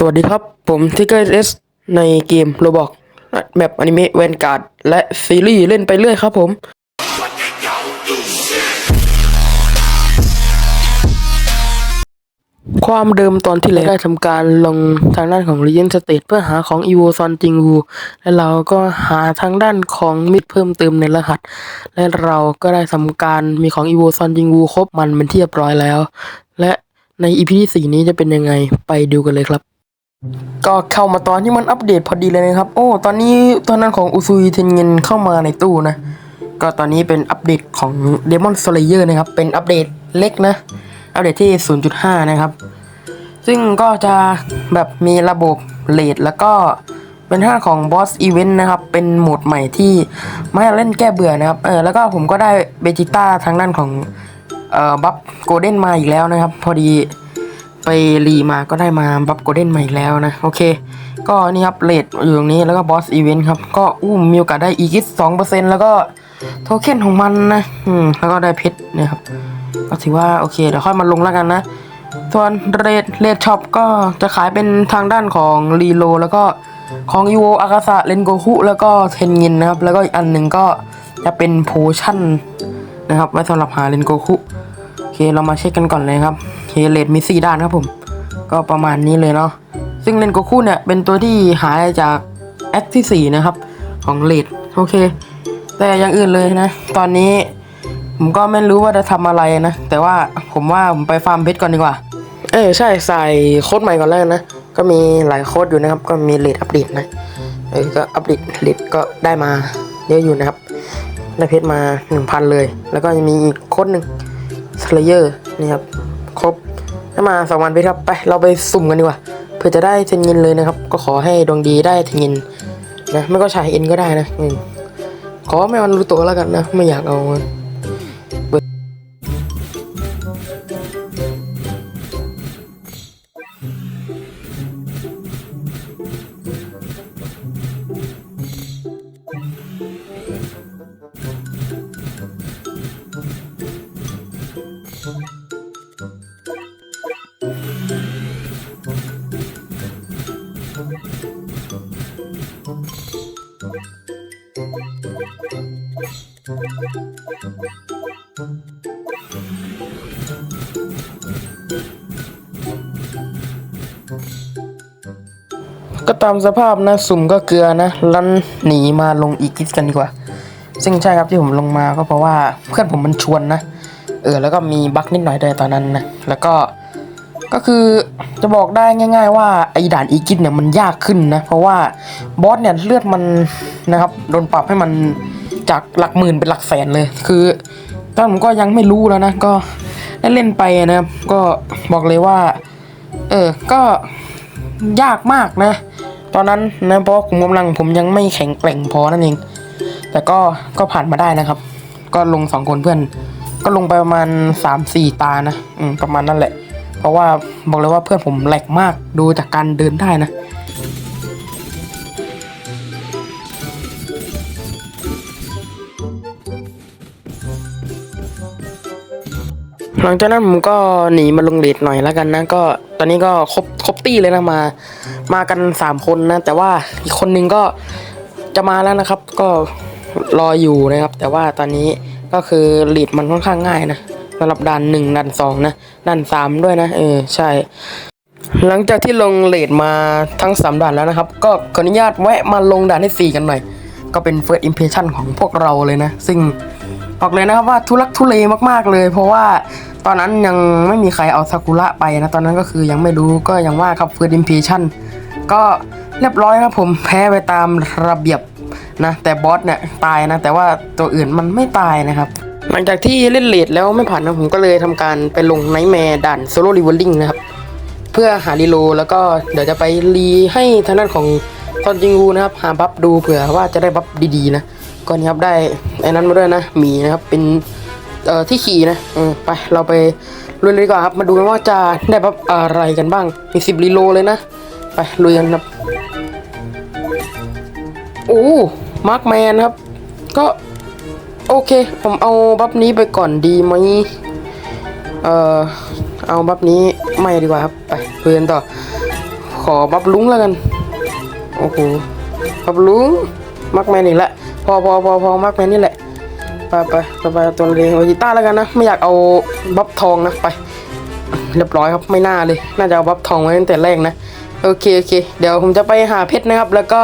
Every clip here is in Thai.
สวัสดีครับ ผมทิกเกอร์เอสในเกมโรบอกแบบอนิเมะแวนการ์ดและซีรีส์เล่นไปเรื่อยครับผม ความเดิมตอนที่แล้วได้ทำการลงทางด้านของ r e g e n State เพื่อหาของ e v o s o n จิงวูและเราก็หาทางด้านของมิดเพิ่มเติมในรหัส และเราก็ได้ทำการมีของ e v o s o n จิงวูครบมันเป็นที่เรียบร้อยแล้ว และใน EP ที่สี่นี้จะเป็นยังไงไปดูกันเลยครับ ก็เข้ามาตอนที่มันอัปเดตพอดีเลยนะครับ โอ้ ตอนนี้ตอนนั้นของอุซุยเทนเงินเข้ามาในตู้นะ ก็ตอนนี้เป็นอัปเดตของ Demon Slayer นะครับ เป็นอัปเดตเล็กนะ อัปเดตที่ 0.5 นะครับ ซึ่งก็จะแบบมีระบบเลดแล้วก็เป็นท่าของ Boss Event นะครับ เป็นโหมดใหม่ที่ไม่เล่นแก้เบื่อนะครับ เออ แล้วก็ผมก็ได้เบจิต้าทางด้านของ เอ่อ บัฟโกลเด้นมาอีกแล้วนะครับ พอดี ไปรีมาก็ได้มาบัฟโกลเด้นมาอีกแล้วนะ โอเค ก็นี่ครับเลดอยู่ตรงนี้แล้วก็บอสอีเวนต์ครับ ก็อู้มีโอกาสได้อีกิสสองเปอร์เซ็นต์แล้วก็โทเค็นของมันนะ อืม แล้วก็ได้เพชรนี่ยครับ ก็ถือว่าโอเคเดี๋ยวค่อยมาลงแล้วกันนะ ส่วนเรดเรดช็อปก็จะขายเป็นทางด้านของรีโลแล้วก็ของยูโออากาสะเลนโกคุแล้วก็เทนงินนะครับ แล้วก็อีกอันหนึ่งก็จะเป็นโพชั่นนะครับ ไว้สำหรับหาเลนโกคุโอเคเรามาเช็คกันก่อนเลยครับ เลดมีสี่ด้านครับผม ก็ประมาณนี้เลยเนาะซึ่งเลนโกคุเนี่ยเป็นตัวที่หายจากแอคที่สี่นะครับ ของเลดโอเค แต่อย่างอื่นเลยนะ ตอนนี้ผมก็ไม่รู้ว่าจะทำอะไรนะ แต่ว่าผมว่าผมไปฟาร์มเพชรก่อนดีกว่า เออใช่ใส่โค้ดใหม่ก่อนแล้วกันะ ก็มีหลายโค้ดอยู่นะครับ ก็มีเลดอัปเดตนะเออก็อัปเดตเลดก็ได้มาเยอะอยู่นะครับ ได้เพชรมาหนึ่งพันเลย แล้วก็ยังมีอีกโค้ดหนึ่งสเลเยอร์นี่ครับ ครบ ถ้ามาสองวันไปครับไปเราไปสุ่มกันดีกว่าเพื่อจะได้เทนเงินเลยนะครับ ก็ขอให้ดวงดีได้เทนเงินนะไม่ก็ชายเอ็นก็ได้นะอืมขอไม่มันรู้ตัวแล้วกันนะ ไม่อยากเอาเบิด ก็ตามสภาพนะสุ่มก็เกลือนะลันหนีมาลงอีกิสกันดีกว่า ซึ่งใช่ครับที่ผมลงมาก็เพราะว่าเพื่อนผมมันชวนนะเออแล้วก็มีบั๊กนิดหน่อยด้วยตอนนั้นนะแล้วก็ก็คือจะบอกได้ง่าย ๆ ว่าไอ้ด่านอีกิสเนี่ยมันยากขึ้นนะเพราะว่าบอสเนี่ยเลือดมันนะครับโดนปรับให้มันจากหลักหมื่นเป็นหลักแสนเลย คือตอนผมก็ยังไม่รู้แล้วนะก็ได้เล่นไปนะครับก็บอกเลยว่า เออก็ ยากมากนะ ตอนนั้นนะเพราะขุมกำลังผมยังไม่แข็งแกร่งพอนั่นเอง แต่ก็ก็ผ่านมาได้นะครับ ก็ลงสองคนเพื่อน ก็ลงไปประมาณสามสี่ตานะ อืมประมาณนั่นแหละ เพราะว่าบอกเลยว่าเพื่อนผมแหลกมากดูจากการเดินได้นะ หลังจากนั้นผมก็หนีมาลงเลดหน่อยแล้วกันนะก็ตอนนี้ก็ครบครบตี้เลยนะมา มากันสามคนนะ แต่ว่าอีกคนนึงก็จะมาแล้วนะครับ ก็รออยู่นะครับ แต่ว่าตอนนี้ก็คือลีดมันค่อนข้างง่ายนะสำหรับด่านหนึ่งด่านสองนะด่านสามด้วยนะ เออใช่ หลังจากที่ลงเลดมาทั้งสามด่านแล้วนะครับ ก็ขออนุญาตแวะมาลงด่านที่สี่กันหน่อย ก็เป็น first impression ของพวกเราเลยนะ ซึ่ง บอกเลยนะครับว่าทุลักทุเลมากๆเลย เพราะว่าตอนนั้นยังไม่มีใครเอาซากุระไปนะ ตอนนั้นก็คือยังไม่รู้ก็ยังว่าครับ first impression ก็เรียบร้อยครับผมแพ้ไปตามระเบียบนะแต่บอสเนี่ยตายนะ แต่ว่าตัวอื่นมันไม่ตายนะครับหลังจากที่เล่นเลดแล้วไม่ผ่านนะผมก็เลยทำการไปลงไนท์แมร์ด่านโซโล่รีเวลลิ่งนะครับ เพื่อหารีโลแล้วก็เดี๋ยวจะไปรีให้ทางด้านของซอนจิงวูนะครับ หาบัฟดูเผื่อว่าจะได้บัฟดีๆนะ ก็นี่ครับได้ไอ้นั้นมาด้วยนะหมีนะครับเป็นเอ่อที่ขี่นะเออไปเราไปลุยเลยดีกว่าครับมาดูกันว่าจะได้บัฟอะไรกันบ้างมีสิบรีโลเลยนะ ไปลุยกันครับโอ้มาร์คแมนครับ ก็โอเค ผมเอาบัฟนี้ไปก่อนดีไหมเอ่อเอาบัฟนี้ไม่ดีกว่าครับไปเพื่อนต่อ ขอบับลุงแล้วกัน โอ้โหบับลุงมักแมนอีกแล้ว อพอพอพอมักแมนนี่แหละ ไปไปไปไปตัวเองเอากีตาแล้วกันนะ ไม่อยากเอาบัฟทองนะไป เรียบร้อยครับไม่น่าเลย น่าจะเอาบัฟทองไว้ตั้งแต่แรกนะ โอเคโอเค เดี๋ยวผมจะไปหาเพชรนะครับ แล้วก็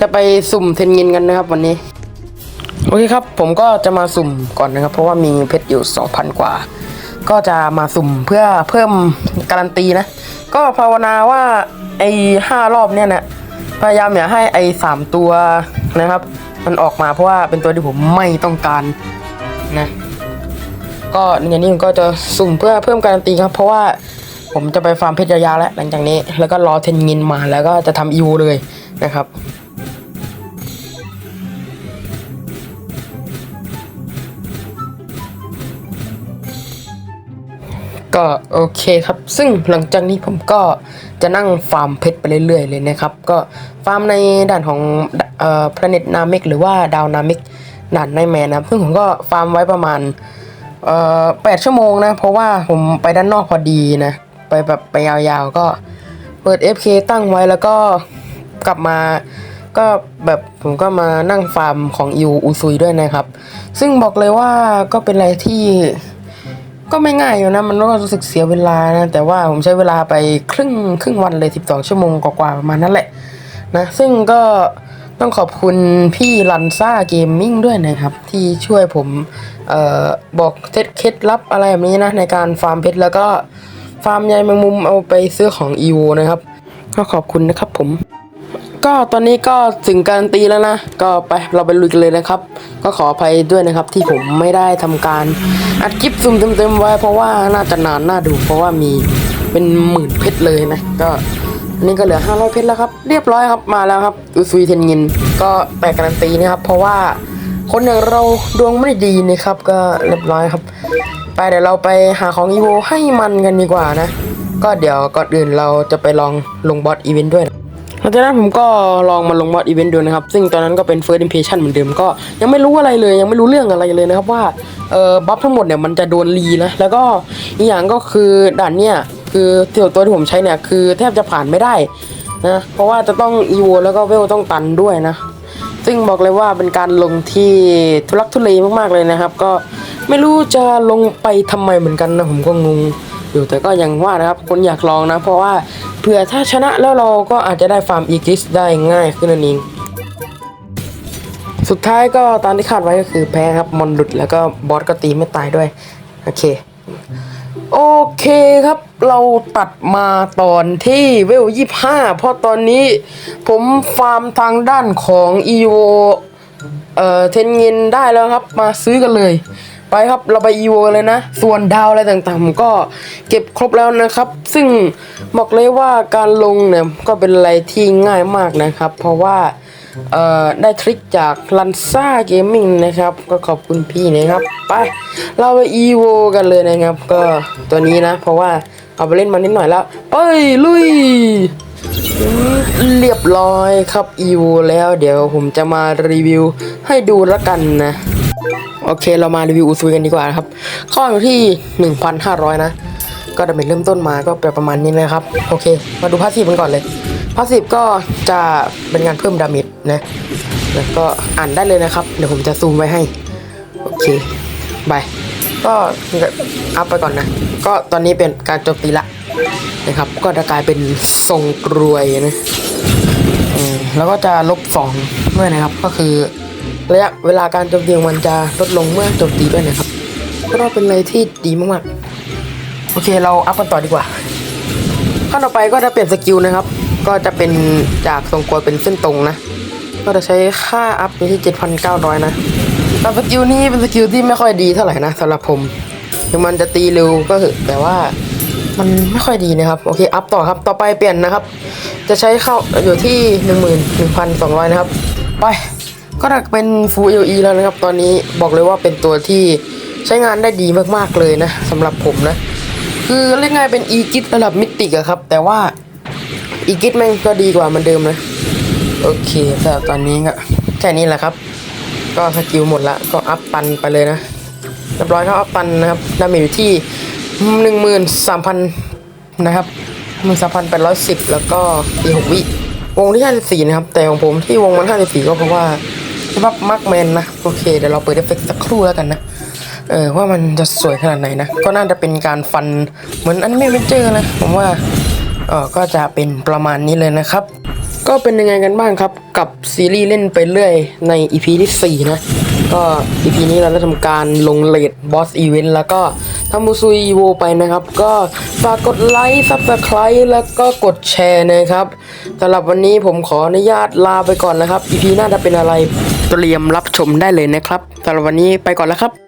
จะไปสุ่มเทนเงินกันนะครับวันนี้ โอเคครับ ผมก็จะมาสุ่มก่อนนะครับ เพราะว่ามีเพชรอยู่ 2,000 กว่า ก็จะมาสุ่มเพื่อเพิ่มการันตีนะ ก็ภาวนาว่าไอ้ห้ารอบเนี่ยนะพยายามอย่าให้ไอ้สามตัวนะครับ มันออกมาเพราะว่าเป็นตัวที่ผมไม่ต้องการนะก็อย่างนี้ผมก็จะสุ่มเพื่อเพิ่มการันตีครับ เพราะว่าผมจะไปฟาร์มเพชรยาวๆแล้วหลังจากนี้ แล้วก็รอเทนงินมาแล้วก็จะทำอีวเลยนะครับก็โอเคครับ ซึ่งหลังจากนี้ผมก็จะนั่งฟาร์มเพชรไปเรื่อยๆเลยนะครับ ก็ ฟาร์มในด่านของเอ่อ planet namek หรือว่าดาวนามิกด่านไนแมนนะครับซึ่งผมก็ฟาร์มไว้ประมาณเอ่อแปดชั่วโมงนะ เพราะว่าผมไปด้านนอกพอดีนะ ไปแบบไปยาวๆ ก็เปิด FK ตั้งไว้แล้วก็กลับมาก็แบบผมก็มานั่งฟาร์มของอิวอูซุยด้วยนะครับ ซึ่งบอกเลยว่าก็เป็นอะไรที่ก็ไม่ง่ายอยู่นะ มันก็รู้สึกเสียเวลานะ แต่ว่าผมใช้เวลาไปครึ่งครึ่งวันเลย 12 ชั่วโมงกว่าๆประมาณนั้นแหละ นะ ซึ่งก็ต้องขอบคุณพี่ลันซ่าเกมมิ่งด้วยนะครับ ที่ช่วยผมออบอกเคล็ดลับอะไรแบบนี้นะ ในการฟาร์มเพชรแล้วก็ฟาร์มใยแมงมุมเอาไปซื้อของอีโวนะครับ ก็ขอบคุณนะครับผม ก็ตอนนี้ก็ถึงการตีแล้วนะ ก็ไปเราไปลุยกันเลยนะครับ ก็ขออภัยด้วยนะครับที่ผมไม่ได้ทำการอัดคลิปซุ่มเต็มๆไว้เพราะว่าน่าจะนานน่าดู เพราะว่ามีเป็นหมื่นเพชรเลยนะก็ นนี้ก็เหลือ 500 เพชรแล้วครับ เรียบร้อยครับมาแล้วครับอุซุยเทนยินก็แตกการันตีนะครับ เพราะว่าคนอย่างเราดวงไม่ดีนะครับ ก็เรียบร้อยครับ ไปเดี๋ยวเราไปหาของอีโวให้มันกันดีกว่านะ ก็เดี๋ยวก่อนอื่นเราจะไปลองลงบอสอีเวนต์ด้วยหลังจากนั้นผมก็ลองมาลงมอดอีเวนต์ดูนะครับ ซึ่งตอนนั้นก็เป็น first impression เหมือนเดิมก็ยังไม่รู้อะไรเลยยังไม่รู้เรื่องอะไรเลยนะครับว่าเออบัฟทั้งหมดเนี่ยมันจะโดนรีนะแล้วก็อีกอย่างก็คือด่านเนี่ย คือตัวตัวที่ผมใช้เนี่ยคือแทบจะผ่านไม่ได้นะเพราะว่าจะต้องอีโวแล้วก็เวลต้องตันด้วยนะ ซึ่งบอกเลยว่าเป็นการลงที่ทุลักทุเลมากๆเลยนะครับ ก็ไม่รู้จะลงไปทำไมเหมือนกันนะผมก็งงอยู่แต่ก็ยังว่านะครับคนอยากลองนะ เพราะว่าเผื่อถ้าชนะแล้วเราก็อาจจะได้ฟาร์มอีกิสได้ง่ายขึ้นนั่นเองสุดท้ายก็ตามที่คาดไว้ก็คือแพ้ครับมอนหลุดแล้วก็บอสก็ตีไม่ตายด้วย โอเค โอเคครับเราตัดมาตอนที่เวลยี่ห้าเพราะตอนนี้ผมฟาร์มทางด้านของอีโวเอ่อเทนเงินได้แล้วครับ มาซื้อกันเลย ไปครับเราไปอีโวเลยนะ ส่วนดาวอะไรต่างๆผมก็เก็บครบแล้วนะครับ ซึ่งบอกเลยว่าการลงเนี่ยก็เป็นอะไรที่ง่ายมากนะครับ เพราะว่า ได้ทริคจากลันซ่าเกมมิ่งนะครับ ก็ขอบคุณพี่นะครับ ไป เราไปอีโวกันเลยนะครับ ก็ตัวนี้นะ เพราะว่าเอาไปเล่นมานิดหน่อยแล้วไปลุย เรียบร้อยครับอีโวแล้วเดี๋ยวผมจะมารีวิวให้ดูละกันนะ โอเคเรามารีวิวอุซุยกันดีกว่าครับ ข้ออยู่ที่ 1,500 นะ ก็ดาเมจเริ่มต้นมาก็ประมาณนี้นะครับ โอเค มาดูพาสซีฟกันก่อนเลยพาสซีฟก็จะเป็นการเพิ่มดาเมจ นะแล้วก็อ่านได้เลยนะครับ เดี๋ยวผมจะซูมไว้ให้ โอเคบายก็อัพไปก่อนนะ ก็ตอนนี้เป็นการโจมตีละนะครับ ก็จะกลายเป็นทรงกรวยนะอืมแล้วก็จะลบสองด้วยนะครับ ก็คือระยะเวลาการโจมตีมันจะลดลงเมื่อโจมตีด้วยนะครับ ก็เป็นอะไรที่ดีมากๆ โอเคเราอัพกันต่อดีกว่าขั้นต่อไปก็จะเปลี่ยนสกิลนะครับ ก็จะเป็นจากทรงกลวยเป็นเส้นตรงนะ ก็จะใช้ค่าอัพอยู่ที่ 7,900 นะแต่สกิลนี้เป็นสกิลที่ไม่ค่อยดีเท่าไหร่นะสำหรับผมถึงมันจะตีเร็วก็เถอแต่ว่ามันไม่ค่อยดีนะครับ โอเค อัพต่อครับ ต่อไปเปลี่ยนนะครับ จะใช้เข้าอยู่ที่ 11,200 นะครับ ไป ก็จะเป็น Full LE แล้วนะครับ ตอนนี้บอกเลยว่าเป็นตัวที่ใช้งานได้ดีมากๆเลยนะสำหรับผมนะ คือเรียกง่ายเป็น e กิ t ระดับมิติอะครับ แต่ว่า e กิ t แม่งก็ดีกว่ามือนเดิมนะ โอเคแต่ตอนนี้ก็แค่นี้แหละครับ ก็สกิลหมดละก็อัพตันไปเลยนะเรียบร้อยครับอัพตันนะครับดาเมจอยู่ที่หนึ่งหมื่นสามพันนะครับมือสามพันแปดร้อยสิบแล้วก็อีหกวิวงที่ห้าสิบสี่นะครับ แต่ของผมที่วงมันห้าสิบสี่ก็เพราะว่าบับมักแมนนะโอเคเดี๋ยวเราเปิดเอฟเฟกต์สักครู่แล้วกันนะเออว่ามันจะสวยขนาดไหนนะ ก็น่าจะเป็นการฟันเหมือนอันิเมะเวนเจอร์นะ ผมว่าเออก็จะเป็นประมาณนี้เลยนะครับ ก็เป็นยังไงกันบ้างครับกับซีรีส์เล่นไปเรื่อยใน EP ที่ 4 นะ ก็ EP นี้เราได้ทำการลงเลดบอสอีเวนต์แล้วก็ทำมูซุยโวไปนะครับ ก็ฝากกดไลค์ซับสไคร b e แล้วก็กดแชร์นะครับสำหรับวันนี้ผมขออนุญาตลาไปก่อนนะครับ EP หน้าจะเป็นอะไรเตรียมรับชมได้เลยนะครับสำหรับวันนี้ไปก่อนแล้วครับ